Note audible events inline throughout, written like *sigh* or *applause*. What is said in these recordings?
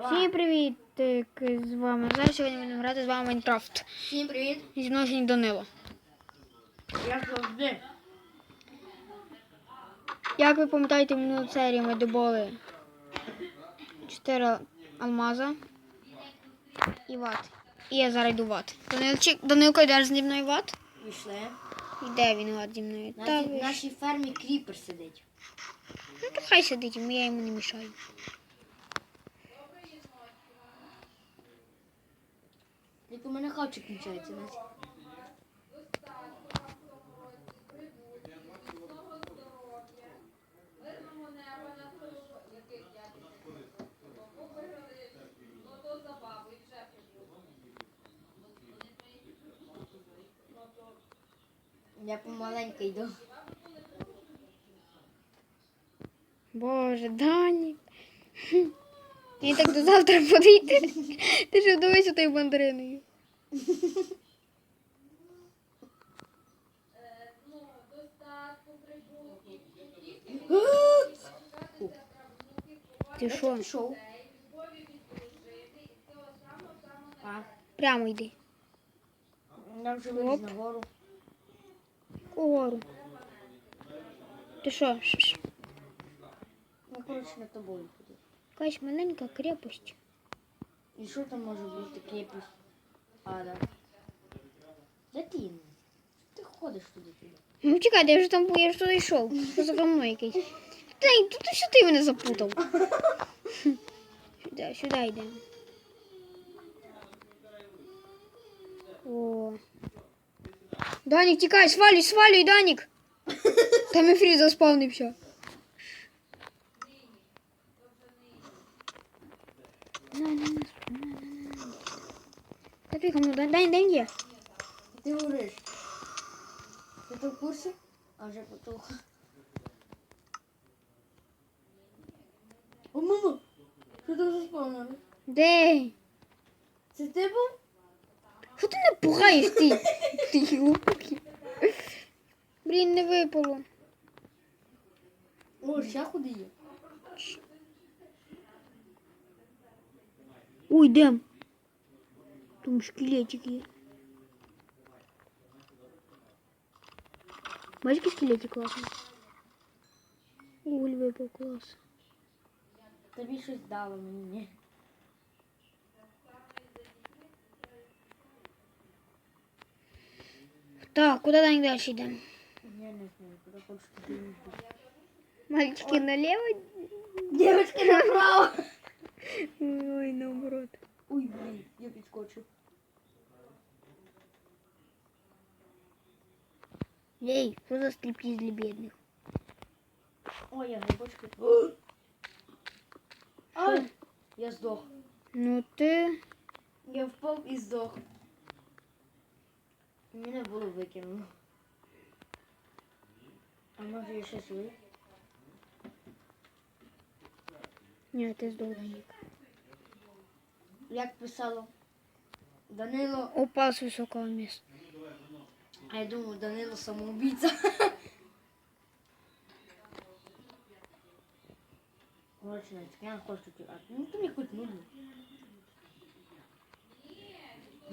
Всім привіт! З вами зараз сьогодні будемо грати з вами Майнкрафт. Всім привіт! Зі мною сьогодні Данило. Я завжди. Як ви пам'ятаєте, в минулій серії ми добули 4 алмаза і ват. І я зараз йду ват. Данилчик, Данилко, йдеш зі мною ват? Пішли. Йде він ват зі мною. На Та нашій фермі кріпер сидить. Ну, то хай сидить, я йому не мішаю. Тільки у мене хавчик кінчається. Настя. Я помаленько йду. Боже, Данік. Мені так до завтра буде. Ти ж дивись тою мандариною. Ти що? Пішов. Прямо йди. я вже Оп. виліз на гору. Угору. Ти що? Ш- ш- Ну, коротше, на тобою туди. Якась маленька крепость. І що там може бути крепость? А, да. Де ти? Ти ходиш туди туди. Ну чекай, я вже там я вже туди йшов. Що за говно якесь? Та тут що ти мене запутав? Сюди, сюди йдемо. О. Данік, тікай, свалюй, свалюй, Данік. Там ефрі заспавнився. На, на, на, на, на, Фіга, ну, Дань, Дань, Дань є. Ти говориш. Ти то в курсі? А вже потух. О, мама! Що там заспавнили? Де? Це ти був? Що ти не пугаєш ти? Ти глупий. Блін, не випало. О, ще куди є? Ой, дем. Там скелетик є. Бачиш, який скелетик класний? Уголь випав клас. Тобі щось дало мені. ні? Так, куди далі далі йдемо? Я не знаю, куди хочеш туди не йду. Мальчики наліво? Дівчатки направо! Ой, наоборот. Ой, блін, я підскочив. Ей, що за стріпіз для бідних? Ой, я грибочки. *gasps* Ай! Я здох. Ну ти... Я впав і здох. Мене було викинуло. А може я ще живий? Ні, ти здолганик. Як писало Данило, Упав з високого міста. а я думаю, Данило самоубійця. Короче, я не хочу тікати. Ну то хоч нудно.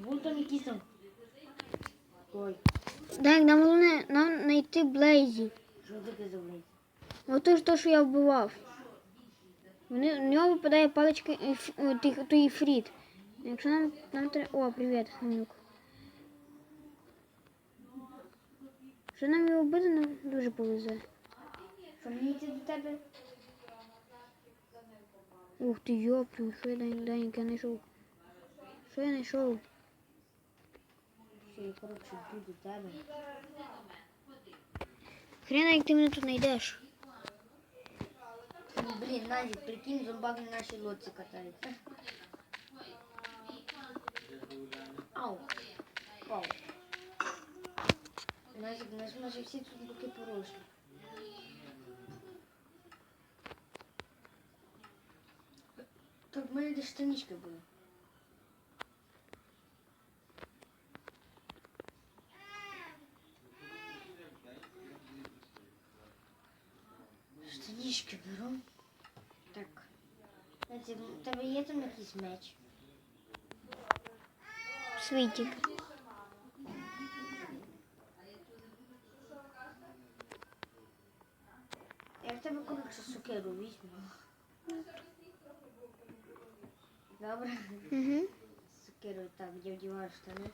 Будь там якісь там. Ой, Так, нам головне нам знайти Блейзі. що таке за блін? Ото ж то, що я вбивав. Вони, в нього випадає паличка о, той іфріт. Якщо нам, нам треба... О, привіт, Гамнюк. Якщо нам його вбити, нам дуже повезе. Що до тебе? Ух ти, йоплю, що я Дань- Данік, я знайшов. Що я знайшов? Що я, коротше, до тебе. Хрена, як ти мене тут знайдеш. Ну, Блін, Назік, прикинь, зомбак на нашій лодці катається. Ау. Вау. Назік, у нас майже всі тут боки порослі. Так в мене десь штанички були. Штанички беру. У тебе є там якийсь меч? Світік. Я в тебе, коротше, сокиру візьму. Добре? Угу. Сокиру так, я вдіваю штани.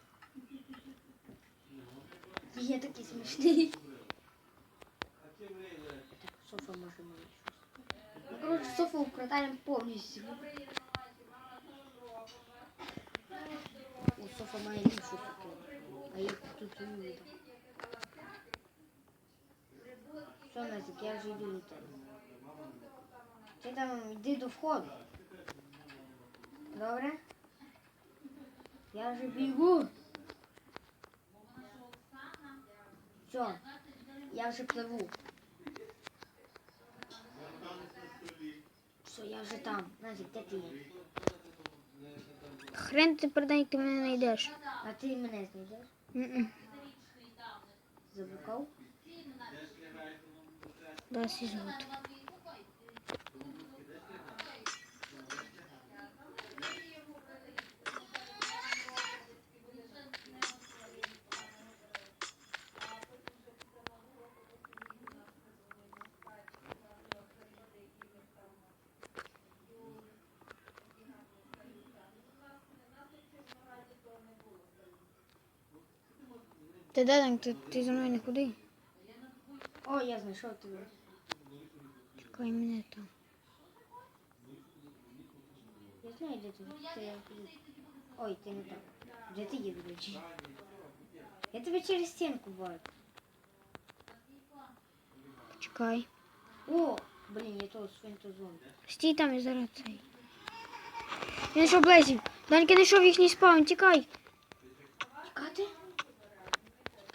Є такий смішний. Так, Софа може мені щось. Ну, коротше, Софу вкрадаємо повністю. У Софа має іншу сокиру. А я тут не видно. Що, Назик, я вже йду до тебе. Ти там йди до входу. Добре? Я вже бігу. Все, я вже пливу. Все, я вже там. Назик, де ти є? Хрен ти продай, ти мене знайдеш. А ти мене знайдеш? Заблукав? Да, свій Ти де там? Ти, ти за мною не ходи. О, я знайшов тебе. Чекай мене там. Я знаю, де ти. Ти. Ой, ти не так. Де ти є, речі? Я тебе через стінку бачу. Чекай. О, блін, я того свинтозон. Стій там і зараз цей. Я знайшов Блейзів. Данька знайшов їхній спаун, тікай.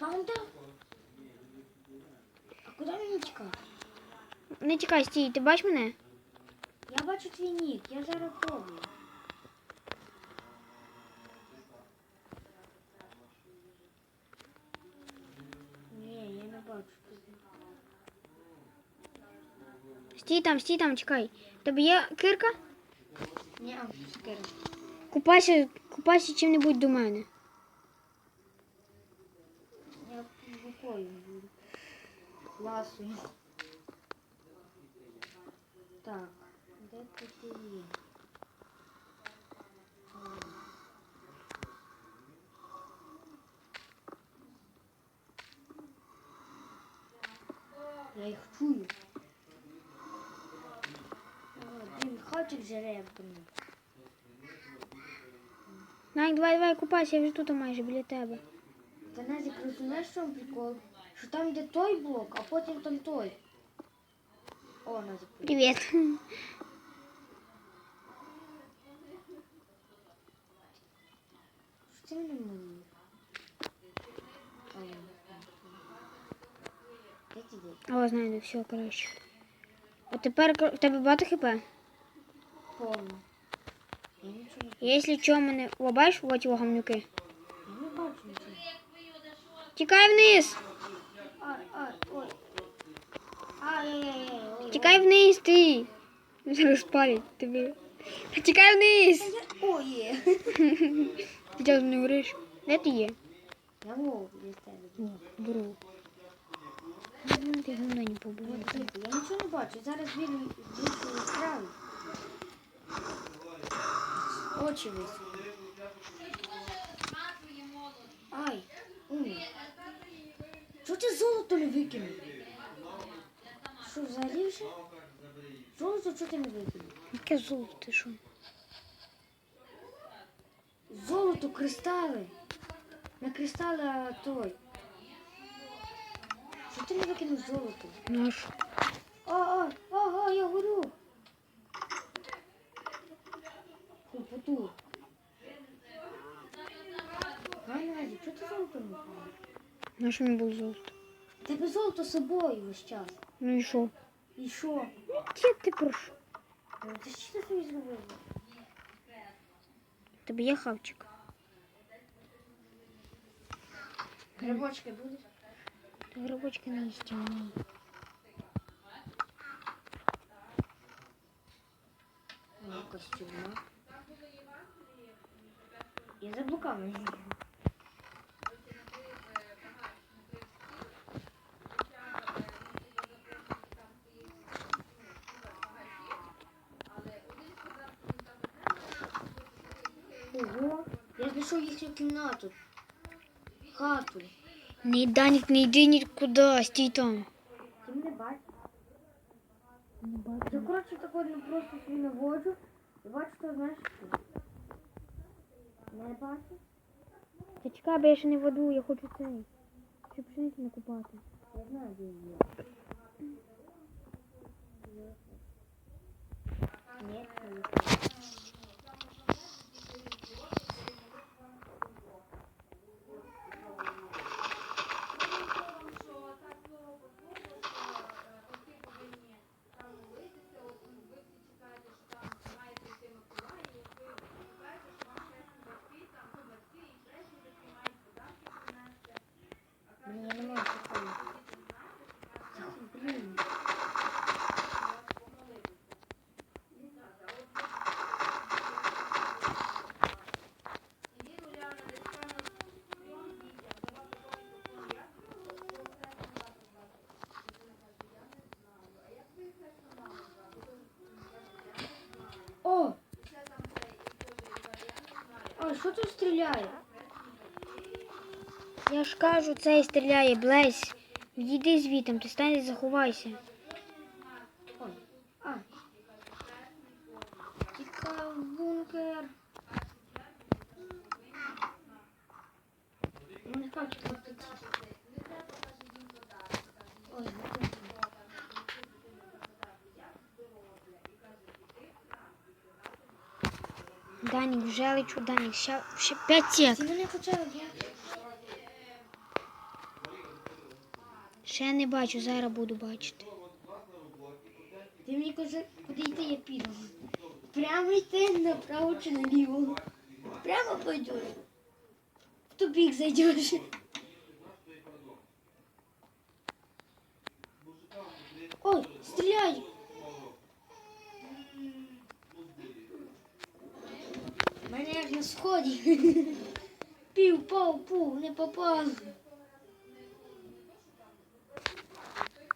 Тікати? Паунда? А куди мені тікати? Не тікай, стій, ти бачиш мене? Я бачу твій нік, я зараз пробую. Ні, я не бачу тебе. Стій там, стій там, чекай. Тебе є кирка? Ні, а, скири. Купайся, купайся чим-небудь до мене. Буду. Ласую. Так, де ти є? Ой. Я їх чую. О, Блін, хавчик жере. Найк, давай, давай, купайся, я вже тут майже біля тебе. Та Назік, розумієш, в чому прикол? Що там йде той блок, а потім там той. О, Назік, привіт. Що це не мені? Де? О, знайду, все, коротше. А тепер в тебе багато хп? Повно. Не Якщо що, мене О, бачиш, от його гамнюки. я не бачу нічого. Тікай вниз! Тікай вниз, ти! Зараз спалять тебе. Тікай вниз! Ой. Ти чого не говориш? Де ти є? Я вовк. Беру. Ти не побував. Я нічого не бачу. Зараз більшою справи. Очі високо. Ай, умер. Ти золото не викинув? Що, взагалі вже? Золото що ти не викинув? Яке золото, ти що? Золото, кристали. Не кристали, а той. Що ти не викинув золото? Наш. О, о, о, о, я горю. Хлопоту. Назі, що ти золото не викинув? На що мені було золото? Тебе золото з собою весь час. Ну і що? І що? Де ти прошу? Ну, Ти що ти собі зробив? В Тебе є хавчик. Грибочки будеш? Ти грибочки не їсти. ні. Ні. Я. Ого, я їхню кімнату. Хату. Не Данік, не йди нікуди, стій там. Ти мене бачиш? Я, коротше, так от не просто собі наводжу і бачу, що знаєш що. Не бачиш? Та чекай, бо я ще не воду, я хочу цей. Щоб пшениці накупати. Я знаю, де є. Ні, не є. Блін, я не можу заходити. Заходь, Блін. О! А, що тут стріляє? Я ж кажу, цей стріляє, Блесь. Відійди звітом, ти стань заховайся. Тікав бункер. Данік, вже лечу, Данік, ще, ще 5 сек. Ти мене я... Ще не бачу, зараз буду бачити. Ти мені кажи, куди йти, я піду. Прямо йти направо чи наліво. Прямо пойдеш. В тупик зайдеш. Ой, стреляй! Мене як на сході. Пів, пав, пух, не попав.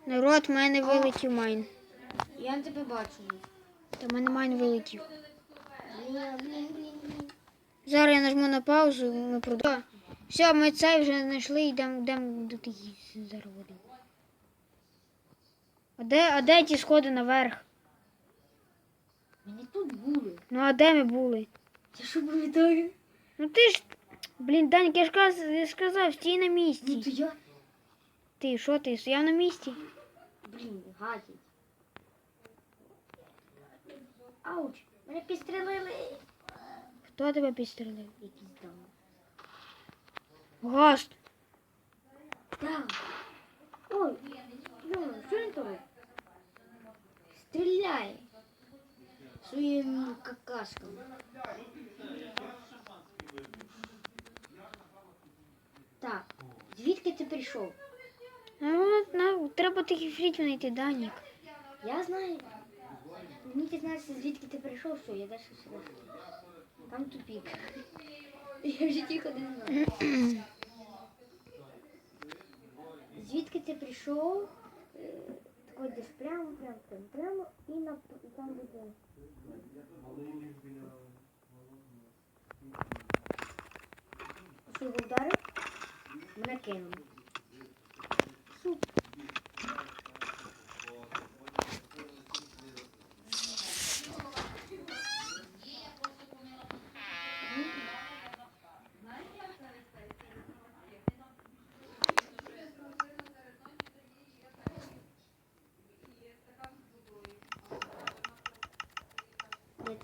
Народ, в мене вилетів майн. Я не тебе бачу. Та в мене майн вилетів. Зараз я нажму на паузу, ми продовжуємо. Все, ми цей вже знайшли, йдемо йдемо до тих зараз. А де, а де ті сходи наверх? Мене тут були. Ну а де ми були? Я що пам'ятаю? Ну ти ж. Блін, Даньк, я ж казав, я ж казав, стій на Ну місці. то я. Ти що ти? Стояв на місці? Блін, гадять. Ауч, мене підстрелили. Хто тебе підстрелив? Якийсь там. Гост. Так. Ой, ну, що він робить? Стріляє. Своїм какашком. Так, звідки ти прийшов? Ну, на, треба тих фрітів знайти, Данік. Я знаю. Мені дізнатися, звідки ти прийшов, що я далі сюди. Там тупик. Я в житті ходив не знаю. Звідки ти прийшов? Е, Так прямо, прямо, прямо, прямо і на і там буде. Що його? Мене кинув. Де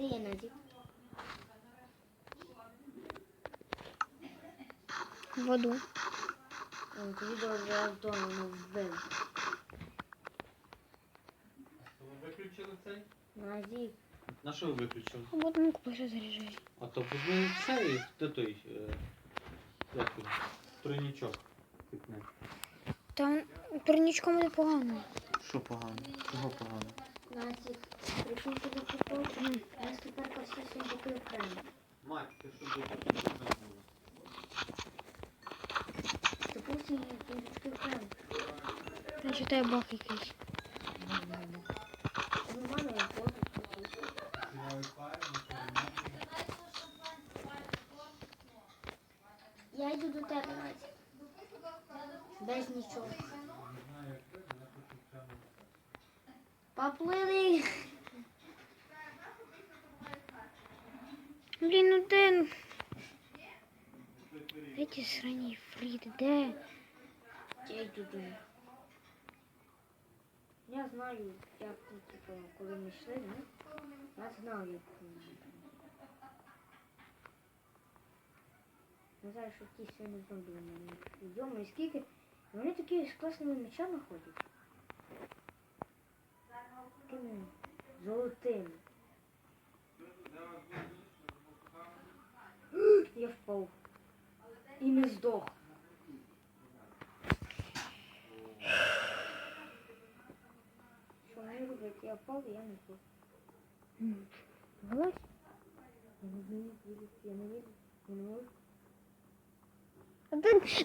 є, Назік? Воду. Тобі добре вдома не вбив. Ви виключили цей? Назік. На що ви виключили? От ну купи заряджай. А то візьми цей, де той, е, як він, тройнічок. Типне. Там турнічком не погано. Що погано? Чого погано? Назік. Прийшов сюди чіпок. Нас тепер все такий крем. Мать, ти що буде Допустим, такий крем. Значить, тебе бог якийсь. Я. Я йду до тебе. Без нічого. Поплили. Блін, ну де? Ті срані фріти? Де? Я йду до. Я знаю, як ну, типу, коли ми йшли, ну, я знав, як вони. Не знаю, що ті сьогодні зомбі на мене. Йома, і скільки. Вони такі з класними мечами ходять. Такими золотими. *gasps* Я впав. І не здох. Що вони роблять? Я впав, і я не впав. Вилазь? Я не вмію вилізти, я не вилізу. Я не можу.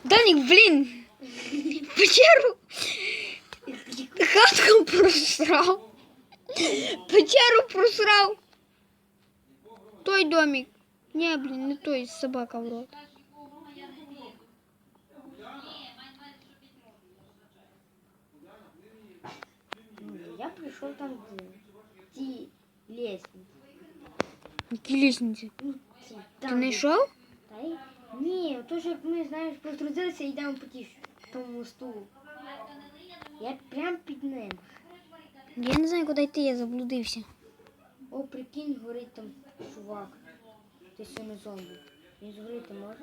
Данік, блін! Печеру! Хатку просрав. Печеру просрав. Той домик. Не, блін, не той, собака в рот. Прийшов там в ті лестниці. Які лісниці? Ну, Ти там, не де- йшов? Та й... Ні, то ж як ми, знаєш, потрудилися і йдемо по ті тому мосту. Я прям під ним. Я не знаю, куди йти, я заблудився. О, прикинь, горить там чувак. Ти сьогодні зомбі. Він згоріти може?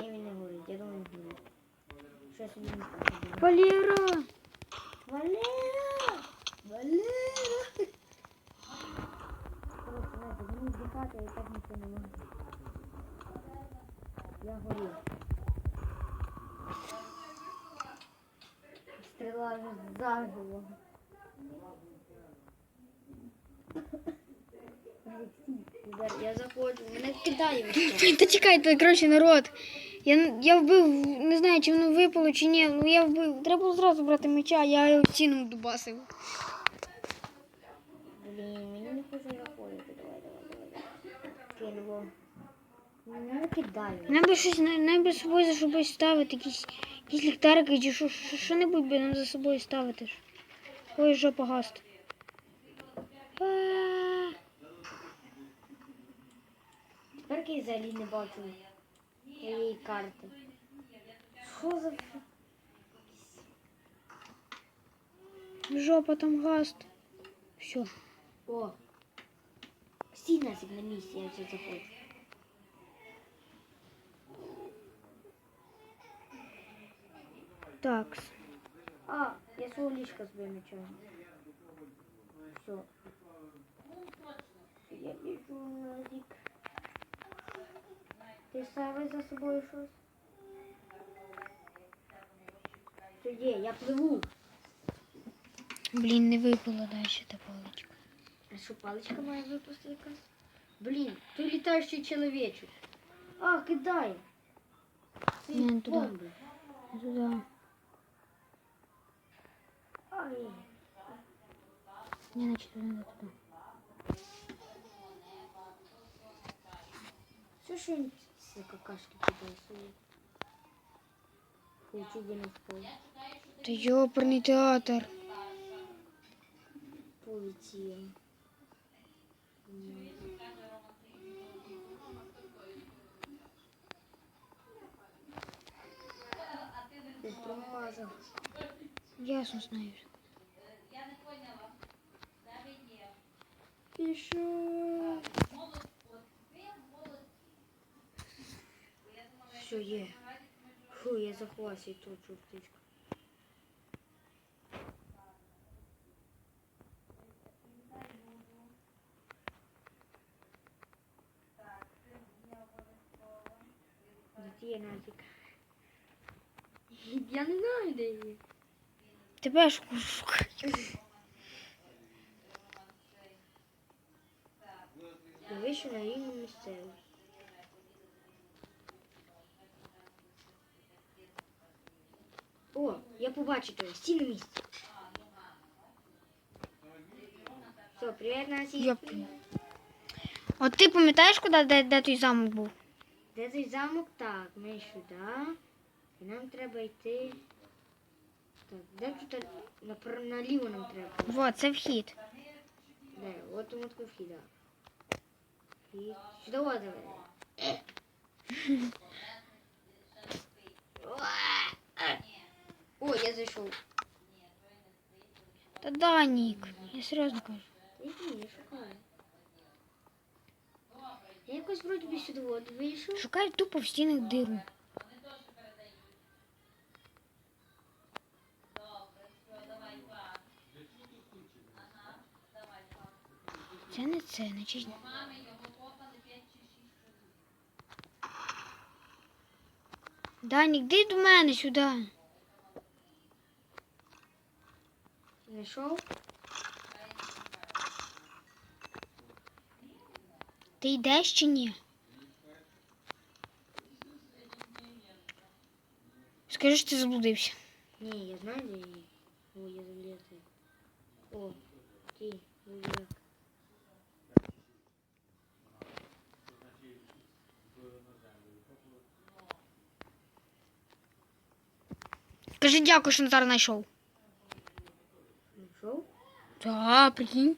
Ні, він не горить, я думаю, не горить. Щось він не. Валера! Валера! Валера! Коротше, Надя, мені здихати, я так нічого не можу. Я горю. Стріла вже заживо. Я заходжу, мене кидає Та чекайте, коротше, народ. Я, я вбив, не знаю, чи воно випало, чи ні. Ну я вбив. Треба було зразу брати меча, я його в стіну дубасив. Блін, мені не хоче заходити. Давай, давай, давай. Мене кидає. Нам би щось на- нам би з собою за собою ставити, якісь, якісь ліхтарики чи що, що, що-небудь би нам за собою ставити. Ой, жопа гаст. Тепер я взагалі не бачу твоєї карти. Що за фі- Жопа там гаст. Все. О! Стій нафіг на місці, я вже заходжу. Так. А, я свого ліжка збив нічого. Все. Я біжу назік. Ти ставиш за собою щось? Все є, я пливу. Блін, не випала далі та паличка. А що паличка має випустити якась? Блін, ти літаючий чоловічок. А, кидай. Ні, не туди. бомби. Туди. Ай. Не, значить, туди, туди. Що ж він ці какашки кидає свої? Хочу би не впав. Та йоперний театр. Полетів. М. Ти промазав. Ясно знаю. Пішов. Що є? Фу, я заховався і тут птичку. Є Назік? Я не знаю, де є. Тебе ж шукаю. Вийшов на рівну місцевість. О, я побачив тебе, стій на місці. Все, привіт, Насі. Йоп. От ти пам'ятаєш, куди де, де той замок був? Де той замок? Так, ми сюди. І нам треба йти. Так, де тут напр- наліво нам треба? Вот, це вхід. Де? От тому такий вхід. да. Вхід. Сюди от давай. *laughs* О, я зайшов. Та да, Нік. Я серйозно кажу. Іди, я шукаю. Я якось вроді би сюди от вийшов. Шукай тупо в стінах диру. Це не це, значить. Данік, йди до мене сюди. Знайшов. Ти йдеш чи ні? Скажи, що ти заблудився. Ні, я знаю, де її. О, я залізу. О, ти, як. Скажи дякую, що Назар знайшов. Знайшов? Так, прикинь.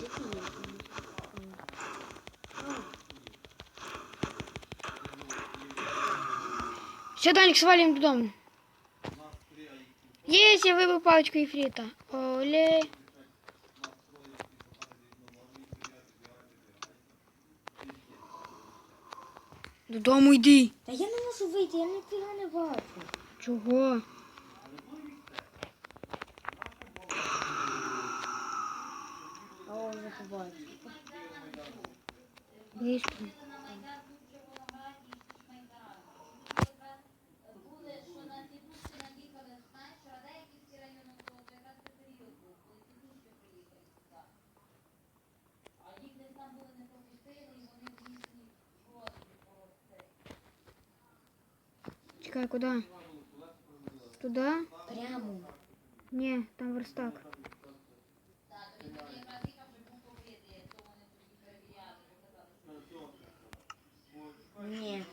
Де ти є? А, Все, Данік, свалим додому. Есть, я выбил палочку ефрита. Оле. Додому йди. Та я не можу вийти, я ніфіга не бачу. Чого? О, вже побачив. Близько. Чекай, куди? Туди? Прямо. Ні, там верстак. Ні.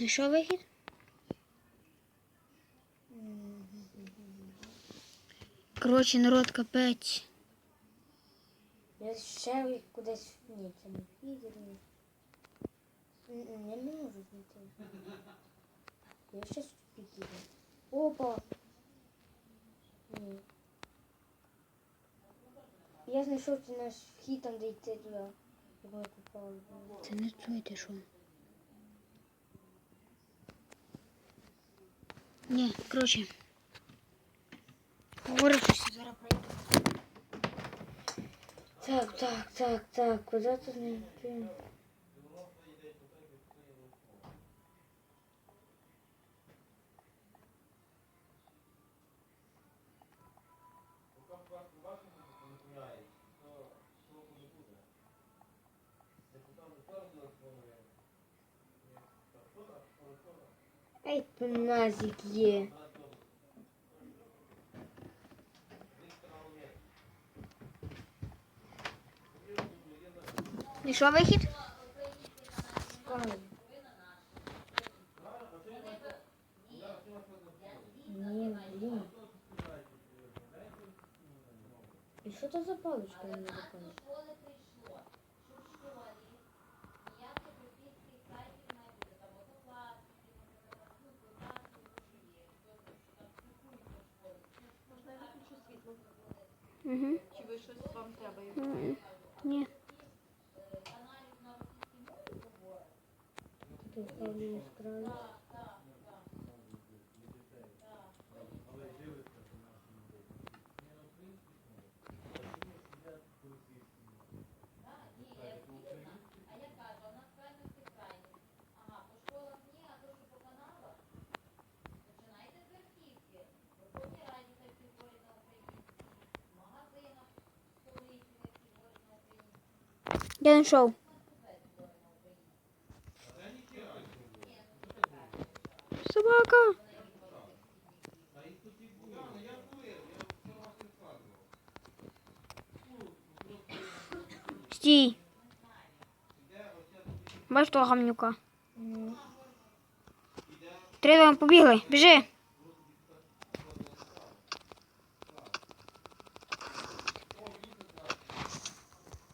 І що вихід? Коротше, народ капець. Я ще кудись. Ні, це не фідер. ні. Я не можу знайти. Я ще підійду. Опа. Ні. Я знайшов це наш вхід там, де йти туди. Як ми попали. Це не чуєте, що? Ні, коротше. Говорив, що пройду. Так, так, так, так. Куди тут знайти? Ей, пеназик є. І що вихід? Ні, блін. І що це за паличка мені допоможе? Угу. Чи ви щось вам треба. Ні. Тут вправлю яскраво. Я знайшов. Собака. Стій. Бачиш того гамнюка? Три два побігли. Біжи.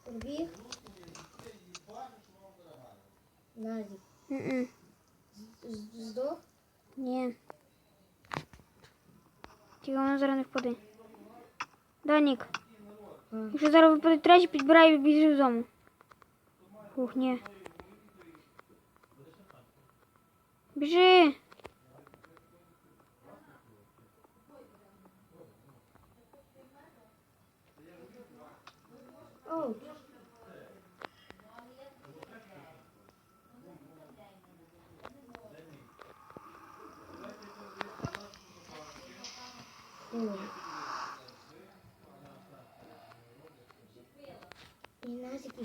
Пробіг. Назік. Здох. Ні. Тільки воно зараз не впаде. Да, Нік. А. Якщо зараз випаде третій, підбирай і біжи додому. Ух, ні. Біжи. Оу.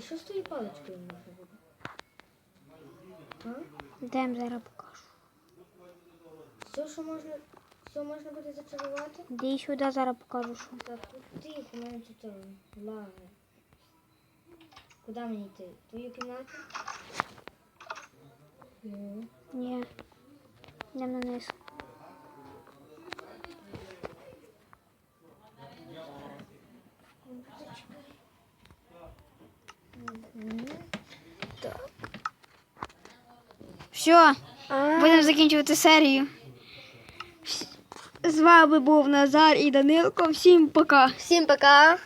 І що з тою паличкою можна буде? А? Йдемо зараз покажу. Все, що можна, все можна буде зачарувати? Іди сюди, зараз покажу, що. Так, тут тихо, у мене тут е, лаги. Куди мені йти? В Твою кімнату? Ну. Ні. Йдемо на низ. Все, будемо закінчувати серію. З вами був Назар і Данилко. Всім пока. Всім пока!